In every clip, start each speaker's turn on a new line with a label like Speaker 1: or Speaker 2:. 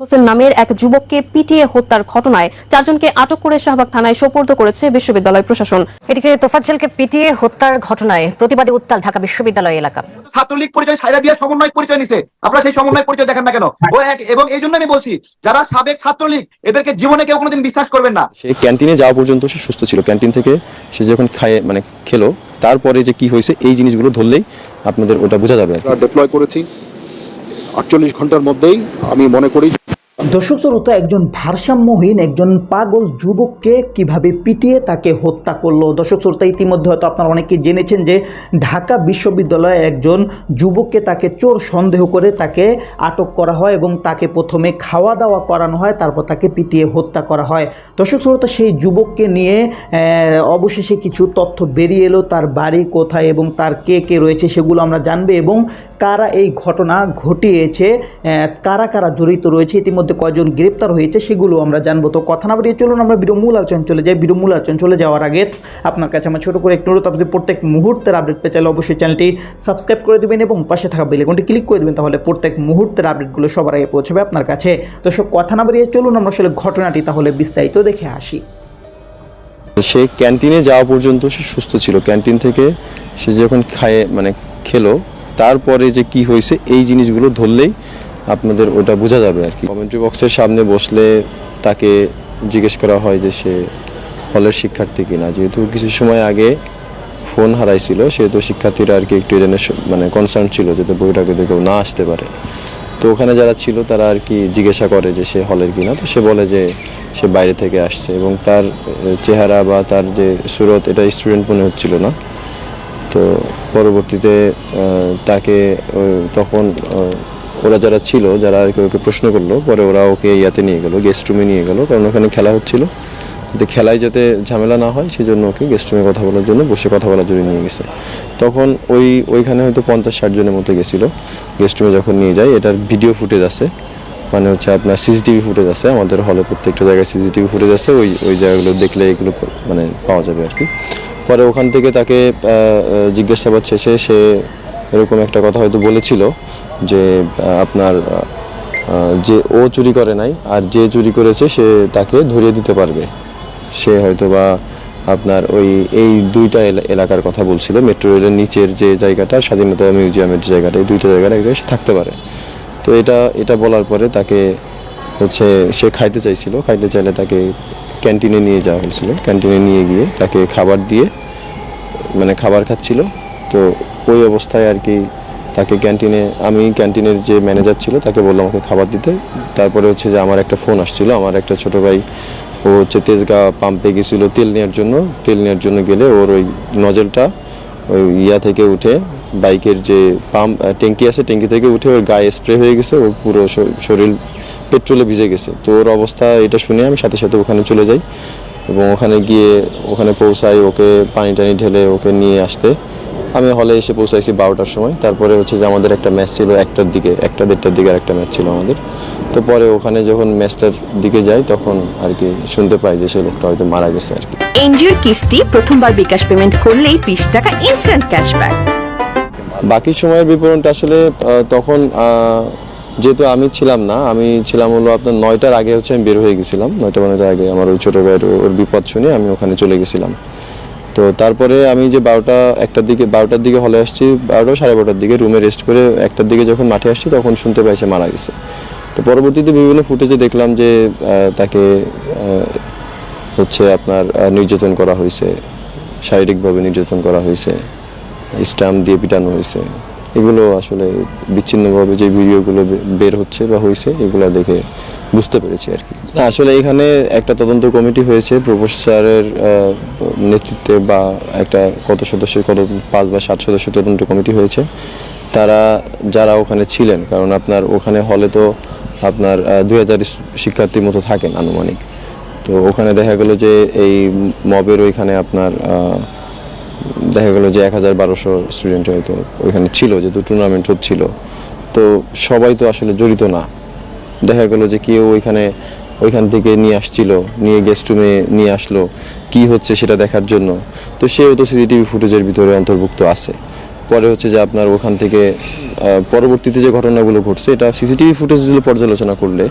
Speaker 1: হোসেন নামের এক যুবককে পিটিয়ে হত্যার ঘটনায় চারজনকে আটক করে শাহবাগ থানায় সোপর্দ করেছে বিশ্ববিদ্যালয় প্রশাসন।
Speaker 2: এদিকে তোফাজ্জলকে পিটিয়ে হত্যার ঘটনায় প্রতিবাদী উত্তাল ঢাকা বিশ্ববিদ্যালয় এলাকা।
Speaker 3: ছাত্রলীগ পরিচয় সাইরা দিয়ে সমন্বয় পরিচয় নিছে। আপনারা সেই সমন্বয় পরিচয় দেখেন না কেন? ও এক এবং এই জন্য আমি বলছি যারা সাবেক ছাত্রলীগ এদেরকে জীবনে কেউ কোনোদিন বিশ্বাস করবেন না।
Speaker 4: সে ক্যান্টিনে যাওয়া পর্যন্ত সে সুস্থ ছিল। ক্যান্টিন থেকে সে যখন খায় মানে খেলো তারপরে যে কি হয়েছে এই জিনিসগুলো ধরলেই আপনাদের ওটা বোঝা যাবে আর।
Speaker 5: ডিপ্লয় করেছি। আটচল্লিশ ঘণ্টার মধ্যেই আমি মনে করি
Speaker 6: দর্শক শ্রোতা, একজন ভারসাম্যহীন, একজন পাগল যুবককে কীভাবে পিটিয়ে তাকে হত্যা করল? দর্শক শ্রোতা, ইতিমধ্যে হয়তো আপনারা অনেকে জেনেছেন যে ঢাকা বিশ্ববিদ্যালয়ে একজন যুবককে তাকে চোর সন্দেহ করে তাকে আটক করা হয় এবং তাকে প্রথমে খাওয়া দাওয়া করানো হয়, তারপর তাকে পিটিয়ে হত্যা করা হয়। দর্শক শ্রোতা, সেই যুবককে নিয়ে অবশেষে কিছু তথ্য বেরিয়ে এলো, তার বাড়ি কোথায় এবং তার কে কে রয়েছে সেগুলো আমরা জানবে এবং কারা এই ঘটনা ঘটিয়েছে কারা কারা জড়িত রয়েছে ইতিমধ্যে কয়জন গ্রেপ্তার হয়েছে সেগুলো আমরা জানব। তো কথা না বাড়িয়ে চলুন, আমরা বিরো মূল চলে যাই। বিরো মূল চলে যাওয়ার আগে আপনার কাছে আমার ছোটো করে একটু অনুরোধ, আপনি প্রত্যেক মুহূর্তের আপডেট পেতে চাইলে অবশ্যই চ্যানেলটি সাবস্ক্রাইব করে দেবেন এবং পাশে থাকা বেলেকনটি ক্লিক করে দেবেন, তাহলে প্রত্যেক মুহূর্তের আপডেটগুলো সবার আগে পৌঁছবে আপনার কাছে। তো সব কথা না বাড়িয়ে চলুন, আমরা আসলে ঘটনাটি তাহলে বিস্তারিত দেখে আসি।
Speaker 4: সে ক্যান্টিনে যাওয়া পর্যন্ত সে সুস্থ ছিল। ক্যান্টিন থেকে সে যখন খায় মানে খেলো, তারপরে যে কি হয়েছে, এই জিনিসগুলো ধরলেই আপনাদের ওটা বোঝা যাবে আর কি। কমেন্ট্রি বক্সের সামনে বসলে তাকে জিজ্ঞেস করা হয় যে সে হলের শিক্ষার্থী কিনা। যেহেতু কিছু সময় আগে ফোন হারাইছিল, সেহেতু শিক্ষার্থীরা আর কি একটু এটা মানে কনসার্ন ছিল যাতে বইটাকে কেউ না আসতে পারে। তো ওখানে যারা ছিল তারা আর কি জিজ্ঞাসা করে যে সে হলের কিনা। তো সে বলে যে সে বাইরে থেকে আসছে এবং তার চেহারা বা তার যে সুরত, এটা স্টুডেন্ট মনে হচ্ছিল না। তো পরবর্তীতে তাকে তখন ওরা যারা ছিল, যারা আর ওকে প্রশ্ন করল, পরে ওরা ওকে ইয়াতে নিয়ে গেলো গেস্ট রুমে নিয়ে গেলো, কারণ ওখানে খেলা হচ্ছিল। যাতে খেলায় যাতে ঝামেলা না হয় সেই জন্য ওকে গেস্ট রুমে কথা বলার জন্য বসে কথা বলার জন্য নিয়ে গেছে। তখন ওই, ওইখানে হয়তো পঞ্চাশ ষাট জনের মতো গেছিল। গেস্ট রুমে যখন নিয়ে যায়, এটার ভিডিও ফুটেজ আছে। মানে হচ্ছে আপনার সিসিটিভি ফুটেজ আছে, আমাদের হলে প্রত্যেকটা জায়গায় সিসিটিভি ফুটেজ আছে, ওই ওই জায়গাগুলো দেখলে এগুলো মানে পাওয়া যাবে আর কি। পরে ওখান থেকে তাকে জিজ্ঞাসাবাদ শেষে সে এরকম একটা কথা হয়তো বলেছিল। যে আপনার যে ও চুরি করে নাই আর যে চুরি করেছে সে তাকে ধরিয়ে দিতে পারবে। সে হয়তো বা আপনার ওই, এই দুইটা এলা- এলাকার কথা বলছিল। মেট্রো রেলের নিচের যে জায়গাটা, স্বাধীনতা মিউজিয়ামের যে জায়গাটা, এই দুইটা জায়গাটা এক জায়গায় সে থাকতে পারে। তো এটা এটা বলার পরে তাকে হচ্ছে, সে খাইতে চাইছিল। খাইতে চাইলে তাকে ক্যান্টিনে নিয়ে যাওয়া হয়েছিল। ক্যান্টিনে নিয়ে গিয়ে তাকে খাবার দিয়ে মানে খাবার খাচ্ছিল। তো ওই অবস্থায় আর কি তাকে ক্যান্টিনে, আমি ক্যান্টিনের যে ম্যানেজার ছিল তাকে বললাম আমাকে খাবার দিতে। তারপরে হচ্ছে যে আমার একটা ফোন আসছিল, আমার একটা ছোট ভাই, ও হচ্ছে তেজগা পাম্পে গেছিল তেল নেওয়ার জন্য। তেল নেওয়ার জন্য গেলে ওর ওই নজলটা ওই ইয়া থেকে উঠে বাইকের যে পাম্প ট্যাঙ্কি আছে, ট্যাঙ্কি থেকে উঠে ওর গায়ে স্প্রে হয়ে গেছে ওর পুরো শরীর পেট্রোলে ভিজে গেছে। তো ওর অবস্থা এটা শুনে আমি সাথে সাথে ওখানে চলে যাই এবং ওখানে গিয়ে ওখানে পৌঁছাই, ওকে পানি টানি ঢেলে ওকে নিয়ে আসতে। আমি হলে এসে পৌঁছাইছি বারোটার সময়। তারপরে হচ্ছে যে আমাদের একটা ম্যাচ ছিল একটার দিকে একটা দেড়টার দিকে আর একটা ম্যাচ ছিল আমাদের। তো পরে ওখানে যখন ম্যাচটার দিকে যাই তখন আর কি শুনতে পাই যে সেই লোকটা হয়তো মারা গেছে আর কি।
Speaker 7: এনজিওর কিস্তি প্রথমবার বিকাশ পেমেন্ট করলেই বিশ টাকা ইনস্ট্যান্ট ক্যাশব্যাক
Speaker 4: বাকি সময়ের বিবরণটা আসলে তখন যেহেতু আমি ছিলাম না আমি ছিলাম হলো আপনার নয়টার আগে হচ্ছে আমি বের হয়ে গেছিলাম। নয়টা বারোটার আগে আমার ওই ছোটো ভাইয়ের ওর বিপদ শুনে আমি ওখানে চলে গেছিলাম। তো তারপরে আমি যে বারোটা, একটার দিকে, বারোটার দিকে হলে আসছি, বারোটা সাড়ে বারোটার দিকে রুমে রেস্ট করে একটার দিকে যখন মাঠে আসছি তখন শুনতে পাইছে মারা গেছে। তো পরবর্তীতে বিভিন্ন ফুটেজে দেখলাম যে তাকে হচ্ছে আপনার নির্যাতন করা হয়েছে, শারীরিকভাবে নির্যাতন করা হয়েছে, স্টাম্প দিয়ে পিটানো হয়েছে। এগুলো আসলে বিচ্ছিন্নভাবে যে ভিডিওগুলো বের হচ্ছে বা হয়েছে এগুলো দেখে বুঝতে পেরেছি আর কি। আসলে এখানে একটা তদন্ত কমিটি হয়েছে প্রফেসরের নেতৃত্বে বা একটা কত সদস্যের, কত পাঁচ বা সাত সদস্য তদন্ত কমিটি হয়েছে। তারা, যারা ওখানে ছিলেন, কারণ আপনার ওখানে হলে তো আপনার দুই হাজার শিক্ষার্থীর মতো থাকেন আনুমানিক। তো ওখানে দেখা গেল যে এই মবের ওইখানে আপনার দেখা গেল যে এক হাজার বারোশো স্টুডেন্ট হয়তো ওইখানে ছিল যেহেতু টুর্নামেন্ট হচ্ছিল। তো সবাই তো আসলে জড়িত না। দেখা গেল যে কেউ ওইখানে, ওইখান থেকে নিয়ে আসছিল, নিয়ে গেস্ট রুমে নিয়ে আসলো, কি হচ্ছে সেটা দেখার জন্য। তো সেও তো সিসিটিভি ফুটেজের ভিতরে অন্তর্ভুক্ত আছে। পরে হচ্ছে যে আপনার ওখান থেকে পরবর্তীতে যে ঘটনাগুলো ঘটছে, এটা সিসিটিভি ফুটেজগুলো পর্যালোচনা করলে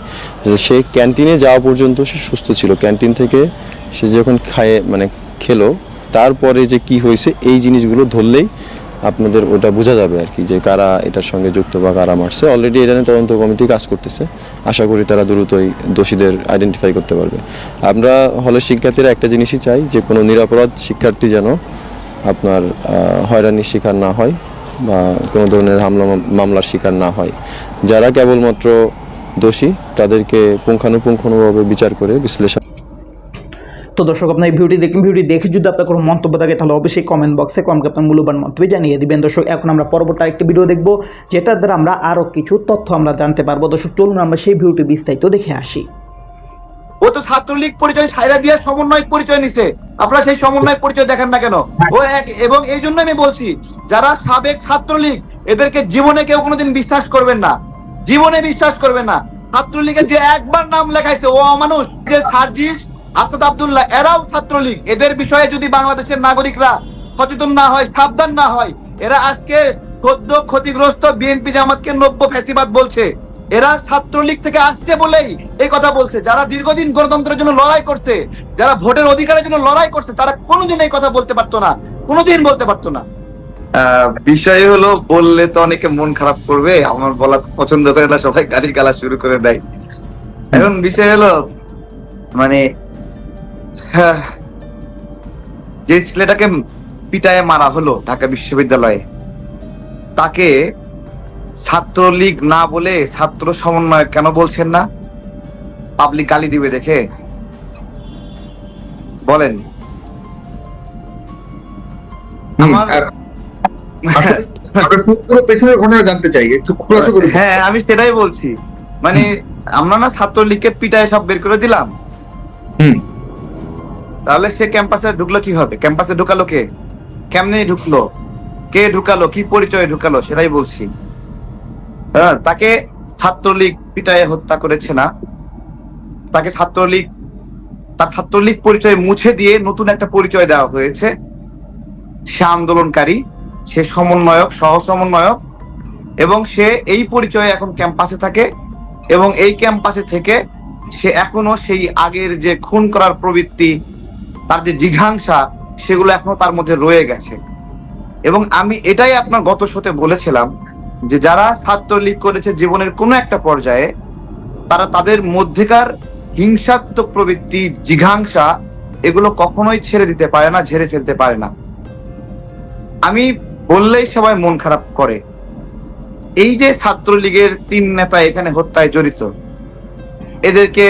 Speaker 4: যে সে ক্যান্টিনে যাওয়া পর্যন্ত সে সুস্থ ছিল। ক্যান্টিন থেকে সে যখন খায়ে মানে খেলো তারপরে যে কি হয়েছে, এই জিনিসগুলো ধরলেই আপনাদের ওটা বোঝা যাবে আর কি, যে কারা এটার সঙ্গে যুক্ত বা কারা মারছে। অলরেডি এটা নিয়ে তদন্ত কমিটি কাজ করতেছে। আশা করি তারা দ্রুতই দোষীদের আইডেন্টিফাই করতে পারবে। আমরা হলের শিক্ষার্থীরা একটা জিনিসই চাই, যে কোনো নিরাপরাধ শিক্ষার্থী যেন আপনার হয়রানির শিকার না হয় বা কোনো ধরনের হামলা, মামলার শিকার না হয়। যারা কেবলমাত্র দোষী, তাদেরকে পুঙ্খানুপুঙ্খানুভাবে বিচার করে বিশ্লেষণ
Speaker 6: তো দর্শক, আপনার এই ভিডিওটি দেখুন ভিডিওটি দেখে যদি আপনার কোনো মন্তব্য থাকে, তাহলে অবশ্যই কমেন্ট বক্সে কমকে আপনার মূল্যবান মন্তব্য জানিয়ে দিবেন। দর্শক, এখন আমরা পরবর্তী আরেকটি ভিডিও দেখব, যেটার দ্বারা আমরা আরও কিছু তথ্য আমরা জানতে পারব। দর্শক, চলুন আমরা সেই ভিডিওটি বিস্তারিত দেখে আসি।
Speaker 3: ও তো ছাত্রলীগ পরিচয় সাইরা দিয়ে সমন্বয় পরিচয় নিছে। আপনারা সেই সমন্বয় পরিচয় দেখেন না কেন? ও এক, এবং এই জন্য আমি বলছি, যারা সাবেক ছাত্রলীগ, এদেরকে জীবনে কেউ কোনোদিন বিশ্বাস করবেন না। জীবনে বিশ্বাস করবেন না। ছাত্রলীগের যে একবার নাম লেখাইছে, ও অমানুষ, যে সার্জিস আসাদ আবদুল্লাহ এরাও ছাত্রলীগ। এদের বিষয়ে যদি বাংলাদেশের নাগরিকরা সচেতন না হয়, সাবধান না হয়, এরা আজকে সদ্য ক্ষতিগ্রস্ত বিএনপি জামাতকে নব্য ফ্যাসিবাদ বলছে। এরা ছাত্রলীগ থেকে আসছে বলেই এই কথা বলছে। যারা দীর্ঘদিন গণতন্ত্রের জন্য লড়াই করছে, যারা ভোটের অধিকারের জন্য লড়াই করছে, তারা কোনোদিন এই কথা বলতে পারতো না। কোনোদিন বলতে পারতো না। বিষয় হলো, বললে তো অনেকে মন খারাপ করবে, আমার বলা পছন্দ করে না, সবাই গালি গালা শুরু করে দেয়। এখন বিষয় হলো মানে যে ছেলেটাকে পিটায় মারা হলো ঢাকা বিশ্ববিদ্যালয়ে তাকে ছাত্রলীগ না বলে ছাত্র সমন্বয় কেন বলছেন না? পাবলিক গালি দিবে দেখে। বলেন।
Speaker 5: জানতে চাই একটু
Speaker 3: হ্যাঁ আমি সেটাই বলছি। মানে আমরা না ছাত্রলীগকে পিটায় সব বের করে দিলাম।
Speaker 5: হুম।
Speaker 3: তাহলে সে ক্যাম্পাসে ঢুকলো কি হবে ক্যাম্পাসে ঢুকালো কে? কেমনে ঢুকলো? কে ঢুকালো? কি পরিচয়ে ঢুকালো? সেটাই বলছি। হ্যাঁ তাকে ছাত্রলীগ পিটায়ে হত্যা করেছে না? তাকে ছাত্রলীগ, তার ছাত্রলীগ পরিচয় মুছে দিয়ে নতুন একটা পরিচয় দেওয়া হয়েছে। সে আন্দোলনকারী, সে সমন্বয়ক সহ সমন্বয়ক এবং সে এই পরিচয়ে এখন ক্যাম্পাসে থাকে, এবং এই ক্যাম্পাসে থেকে সে এখনও সেই আগের যে খুন করার প্রবৃত্তি তার যে জিঘাংসা, সেগুলো এখনও তার মধ্যে রয়ে গেছে। এবং আমি এটাই আপনার গত শোতে বলেছিলাম যে যারা ছাত্রলীগ করেছে জীবনের কোনো একটা পর্যায়ে, তারা তাদের মধ্যেকার হিংসাত্মক প্রবৃত্তি, জিঘাংসা, এগুলো কখনোই ছেড়ে দিতে পারে না, ঝেড়ে ফেলতে পারে না। আমি বললেই সবাই মন খারাপ করে। এই যে ছাত্রলীগের তিন নেতা এখানে হত্যায় জড়িত, এদেরকে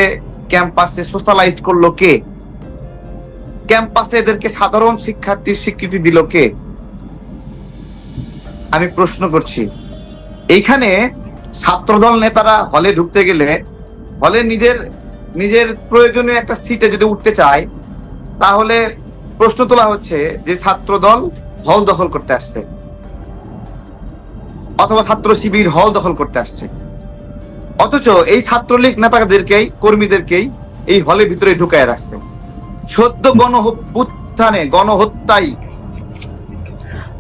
Speaker 3: ক্যাম্পাসে সোশ্যালাইজ করল কে? ক্যাম্পাসে এদেরকে সাধারণ শিক্ষার্থীর স্বীকৃতি দিল কে? আমি প্রশ্ন করছি। এইখানে ছাত্রদল নেতারা হলে ঢুকতে গেলে, হলে নিজের নিজের প্রয়োজনীয় একটা সিটে যদি উঠতে চায়, তাহলে প্রশ্ন তোলা হচ্ছে যে ছাত্রদল হল দখল করতে আসছে। অথবা ছাত্র শিবির হল দখল করতে আসছে। অথচ এই ছাত্রলীগ নেতাদেরকেই, কর্মীদেরকেই এই হলের ভিতরে ঢুকায় রাখছে। সদ্য গণহত্যানে গণহত্যায়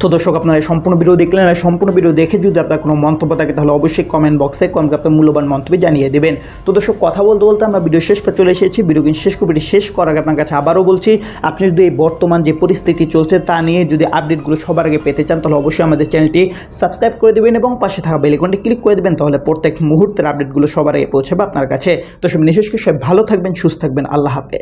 Speaker 6: তো দর্শক, আপনারা এই সম্পূর্ণ ভিডিও দেখলেন আর সম্পূর্ণ ভিডিও দেখে যদি আপনার কোনো মন্তব্য থাকে, তাহলে অবশ্যই কমেন্ট বক্সে কমকে আপনার মূল্যবান মন্তব্য জানিয়ে দেবেন। তো দর্শক, কথা বলতে বলতে আমরা ভিডিও শেষ চলে এসেছি। ভিডিও কিন্তু শেষ করে শেষ করার আগে আপনার কাছে আবারও বলছি, আপনি যদি এই বর্তমান যে পরিস্থিতি চলছে তা নিয়ে যদি আপডেটগুলো সবার আগে পেতে চান, তাহলে অবশ্যই আমাদের চ্যানেলটি সাবস্ক্রাইব করে দেবেন এবং পাশে থাকা বেলিকনটি ক্লিক করে দেবেন, তাহলে প্রত্যেক মুহূর্তের আপডেটগুলো সবার আগে পৌঁছাবে আপনার কাছে। তো সব বিশেষ করে সবাই ভালো থাকবেন, সুস্থ থাকবেন, আল্লাহ হাফেজ।